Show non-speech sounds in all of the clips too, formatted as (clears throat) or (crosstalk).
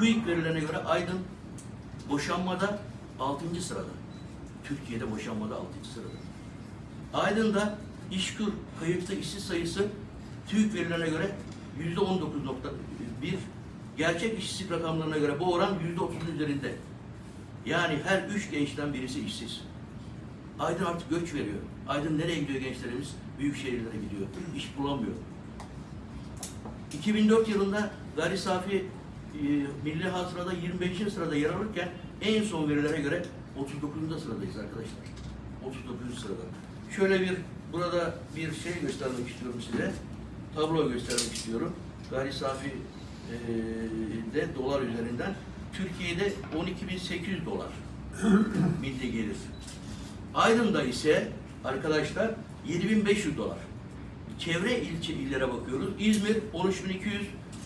TÜİK verilerine göre Aydın boşanmada 6. sırada. Türkiye'de boşanmada 6. sırada. Aydın'da işkur kayıtlı işsiz sayısı TÜİK verilerine göre yüzde 19.1, gerçek işsizlik rakamlarına göre bu oran yüzde 30'un üzerinde. Yani her üç gençten birisi işsiz. Aydın artık göç veriyor. Aydın nereye gidiyor gençlerimiz? Büyük şehirlere gidiyor. İş bulamıyor. 2004 yılında gayri safi milli hasılada 25. sırada yer alırken en son verilere göre 39. sıradayız arkadaşlar. 39. sırada. Şöyle bir burada bir şey göstermek istiyorum size. Tablo göstermek istiyorum. Gayri safi e, de dolar üzerinden Türkiye'de 12.800 dolar (clears throat) milli gelir. Aydın'da ise arkadaşlar 7500 dolar. Çevre ilçe illere bakıyoruz. İzmir 13200,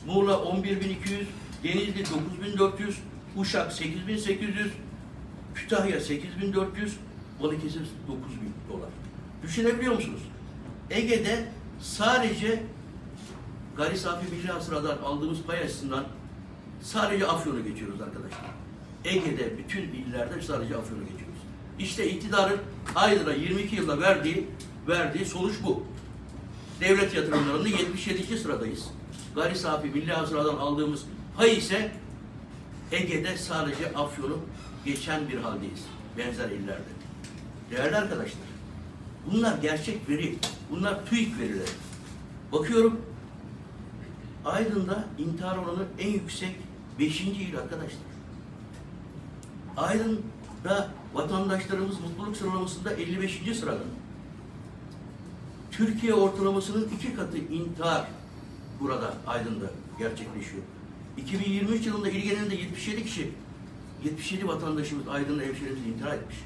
Muğla 11200, Denizli 9400, Uşak 8800, Kütahya 8400, Balıkesir 9000 dolar. Düşünebiliyor musunuz? Ege'de sadece gayri safi milli hasıladan aldığımız pay açısından sadece Afyon'u geçiyoruz arkadaşlar. Ege'de bütün illerde sadece Afyon'u geçiyoruz. İşte iktidarın Aydın'a 22 yılda verdiği verdiği sonuç bu. Devlet yatırımlarında 77. sıradayız. Gayri safi milli hasıladan aldığımız pay ise Ege'de sadece Afyon'u geçen bir haldeyiz. Benzer illerde. Değerli arkadaşlar, bunlar gerçek veri. Bunlar TÜİK verileri. Bakıyorum Aydın'da intihar oranı en yüksek 5. il arkadaşlar. Aydın'da vatandaşlarımız mutluluk sıralamasında 55. sırada. Türkiye ortalamasının iki katı intihar burada Aydın'da gerçekleşiyor. 2023 yılında il genelinde 77 kişi, 77 vatandaşımız Aydın'da hemşehrimiz intihar etmiş.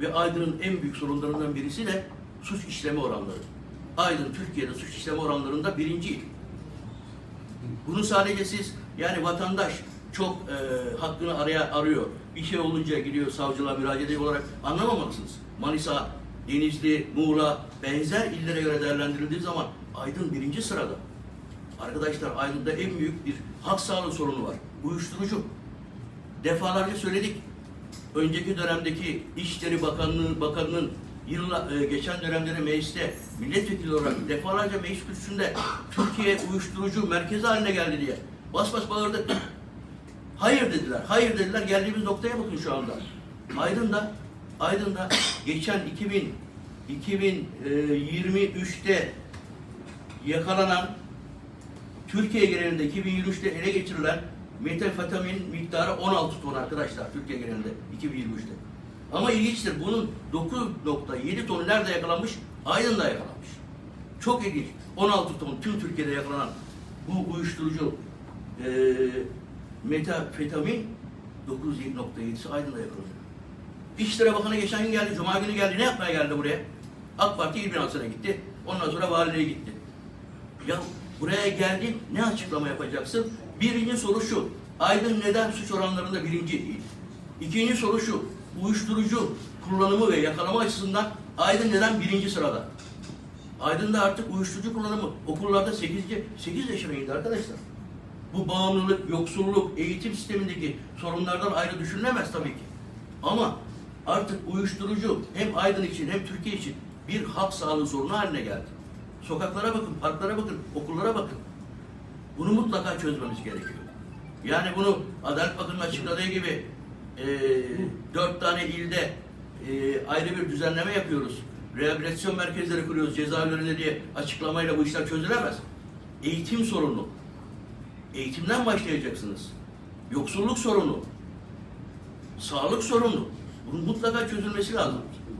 Ve Aydın'ın en büyük sorunlarından birisi de suç işleme oranları. Aydın Türkiye'de suç işleme oranlarında birinci il. Bunu sadece siz yani vatandaş çok e, hakkını araya arıyor. Bir şey olunca gidiyor savcılığa müracaat ediyor olarak anlamamalısınız. Manisa, Denizli, Muğla benzer illere göre değerlendirildiği zaman Aydın birinci sırada. Arkadaşlar Aydın'da en büyük bir hak sağlığı sorunu var. Uyuşturucu. Defalarca söyledik. Önceki dönemdeki İçişleri Bakanlığı Bakanının yılla, e, geçen dönemleri mecliste milletvekili olarak defalarca meclis kürsüsünde Türkiye uyuşturucu merkezi haline geldi diye bas bas bağırdı. Hayır dediler, hayır dediler. Geldiğimiz noktaya bakın şu anda. Aydın'da, Aydın'da geçen 2000 2023'te yakalanan Türkiye genelinde 2023'te ele geçirilen metamfetamin miktarı 16 ton arkadaşlar Türkiye genelinde 2023'te. Ama ilginçtir bunun 9.7 ton nerede yakalanmış? Aydın'da yakalanmış. Çok ilginç. 16 ton tüm Türkiye'de yakalanan bu uyuşturucu e, metafetamin 9.7.7'si Aydın'da yakalanıyor. İçişleri Bakanı geçen gün geldi, Cuma günü geldi. Ne yapmaya geldi buraya? AK Parti il binasına gitti. Ondan sonra valiliğe gitti. Ya buraya geldi, ne açıklama yapacaksın? Birinci soru şu, Aydın neden suç oranlarında birinci değil? İkinci soru şu, uyuşturucu kullanımı ve yakalama açısından Aydın neden birinci sırada? Aydın'da artık uyuşturucu kullanımı okullarda 8. 8 yaşına indi arkadaşlar. Bu bağımlılık, yoksulluk, eğitim sistemindeki sorunlardan ayrı düşünülemez tabii ki. Ama artık uyuşturucu hem Aydın için hem Türkiye için bir halk sağlığı sorunu haline geldi. Sokaklara bakın, parklara bakın, okullara bakın. Bunu mutlaka çözmemiz gerekiyor. Yani bunu Adalet Bakanı'nın açıkladığı gibi e, dört tane ilde e, ayrı bir düzenleme yapıyoruz. Rehabilitasyon merkezleri kuruyoruz cezaevlerinde diye açıklamayla bu işler çözülemez. Eğitim sorunu. Eğitimden başlayacaksınız. Yoksulluk sorunu. Sağlık sorunu. Bunun mutlaka çözülmesi lazım.